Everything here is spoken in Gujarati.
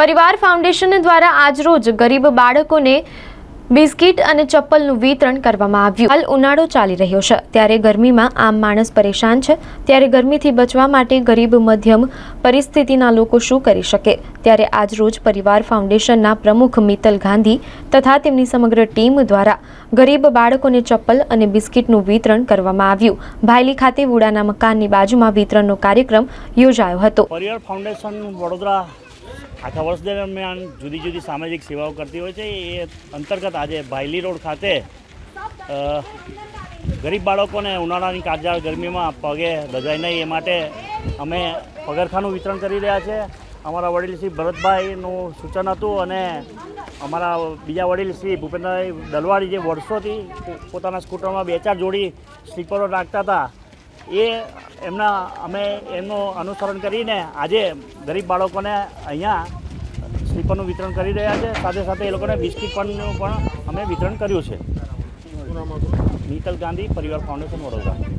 પરિવાર ફાઉન્ડેશન દ્વારા આજરોજ ગરીબ બાળકોને બિસ્કિટ અને ચપ્પલનું વિતરણ કરવામાં આવ્યું. હાલ ઉનાળો ચાલી રહ્યો છે. ત્યારે ગરમીમાં આમ માણસ પરેશાન છે. ત્યારે ગરમીથી બચવા માટે ગરીબ મધ્યમ પરિસ્થિતિના લોકો શું કરી શકે? ત્યારે આજરોજ પરિવાર ફાઉન્ડેશનના પ્રમુખ મિત્તલ ગાંધી તથા તેમની સમગ્ર ટીમ દ્વારા ગરીબ બાળકોને ચપ્પલ અને બિસ્કિટનું વિતરણ કરવામાં આવ્યું. ભાયલી ખાતે વુડાના મકાનની બાજુમાં વિતરણનો કાર્યક્રમ યોજાયો હતો. પરિવાર ફાઉન્ડેશન વડોદરા આખા વર્ષ દરમિયાન જુદી જુદી સામાજિક સેવાઓ કરતી હોય છે. એ અંતર્ગત આજે ભાયલી રોડ ખાતે ગરીબ બાળકોને ઉનાળાની કાળઝાળ ગરમીમાં પગે રજાય નહીં, એ માટે અમે પગરખાનું વિતરણ કરી રહ્યા છે. અમારા વડીલ શ્રી ભરતભાઈનું સૂચન હતું અને અમારા બીજા વડીલ શ્રી ભૂપેન્દ્રભાઈ દલવાડી જે વર્ષોથી પોતાના સ્કૂટરમાં બે ચાર જોડી સ્લીપરો રાખતા હતા. એ એમના અમે એમનું અનુસરણ કરીને આજે ગરીબ બાળકોને અહીંયા સ્લીપરનું વિતરણ કરી રહ્યા છે. સાથે સાથે એ લોકોને બિસ્કિટ પણ પણ અમે વિતરણ કર્યું છે. નિકલ ગાંધી પરિવાર ફાઉન્ડેશન વડોદરા.